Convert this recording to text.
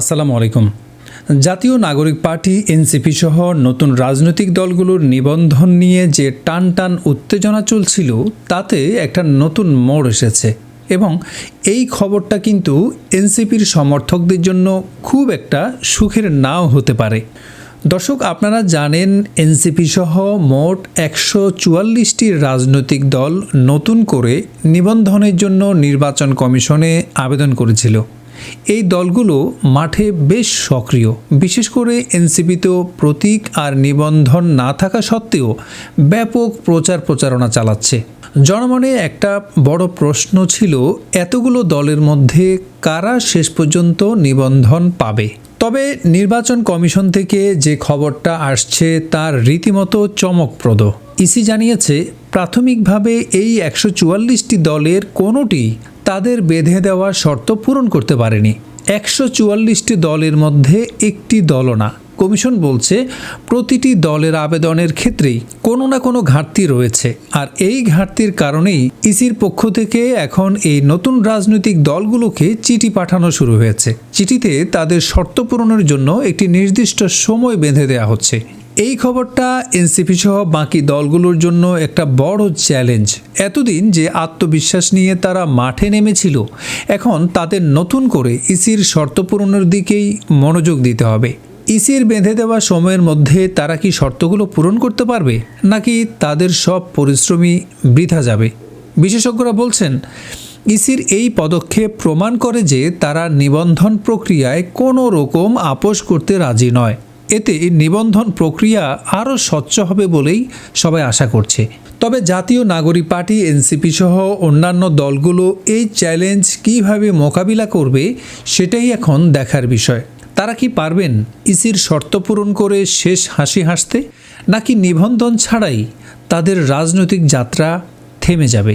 আসসালামু আলাইকুম। জাতীয় নাগরিক পার্টি, এনসিপি সহ নতুন রাজনৈতিক দলগুলোর নিবন্ধন নিয়ে যে টান টান উত্তেজনা চলছিল, তাতে একটা নতুন মোড় এসেছে এবং এই খবরটা কিন্তু এনসিপির সমর্থকদের জন্য খুব একটা সুখের নাও হতে পারে। দর্শক, আপনারা জানেন, এনসিপি সহ মোট একশো চুয়াল্লিশটি রাজনৈতিক দল নতুন করে নিবন্ধনের জন্য নির্বাচন কমিশনে আবেদন করেছিল। এই দলগুলো মাঠে বেশ সক্রিয়। বিশেষ করে এনসিপিতেও প্রতীক আর নিবন্ধন না থাকা সত্ত্বেও ব্যাপক প্রচার প্রচারণা চালাচ্ছে। জনমনে একটা বড় প্রশ্ন ছিল, এতগুলো দলের মধ্যে কারা শেষ পর্যন্ত নিবন্ধন পাবে? তবে নির্বাচন কমিশন থেকে যে খবরটা আসছে তার রীতিমতো চমকপ্রদ। ইসি জানিয়েছে, প্রাথমিকভাবে এই একশো চুয়াল্লিশটি দলের কোনোটি তাদের বেঁধে দেওয়া শর্ত পূরণ করতে পারেনি। একশো চুয়াল্লিশটি দলের মধ্যে একটি দলও না। কমিশন বলছে, প্রতিটি দলের আবেদনের ক্ষেত্রেই কোনো না কোনো ঘাটতি রয়েছে। আর এই ঘাটতির কারণেই ইসির পক্ষ থেকে এখন এই নতুন রাজনৈতিক দলগুলোকে চিঠি পাঠানো শুরু হয়েছে। চিঠিতে তাদের শর্ত পূরণের জন্য একটি নির্দিষ্ট সময় বেঁধে দেওয়া হচ্ছে। এই খবরটা এনসিপি সহ বাকি দলগুলোর জন্য একটা বড় চ্যালেঞ্জ। এতদিন যে আত্মবিশ্বাস নিয়ে তারা মাঠে নেমেছিল, এখন তাদের নতুন করে ইসির শর্ত পূরণের দিকেই মনোযোগ দিতে হবে। ইসির বেঁধে দেওয়া সময়ের মধ্যে তারা কি শর্তগুলো পূরণ করতে পারবে, নাকি তাদের সব পরিশ্রমই বৃথা যাবে? বিশেষজ্ঞরা বলছেন, ইসির এই পদক্ষেপ প্রমাণ করে যে তারা নিবন্ধন প্রক্রিয়ায় কোনো রকম আপোষ করতে রাজি নয়। এতে নিবন্ধন প্রক্রিয়া আরও স্বচ্ছ হবে বলেই সবাই আশা করছে। তবে জাতীয় নাগরিক পার্টি, এনসিপি সহ অন্যান্য দলগুলো এই চ্যালেঞ্জ কীভাবে মোকাবিলা করবে সেটাই এখন দেখার বিষয়। তারা কি পারবেন ইসির শর্ত পূরণ করে শেষ হাসি হাসতে, নাকি নিবন্ধন ছাড়াই তাদের রাজনৈতিক যাত্রা থেমে যাবে?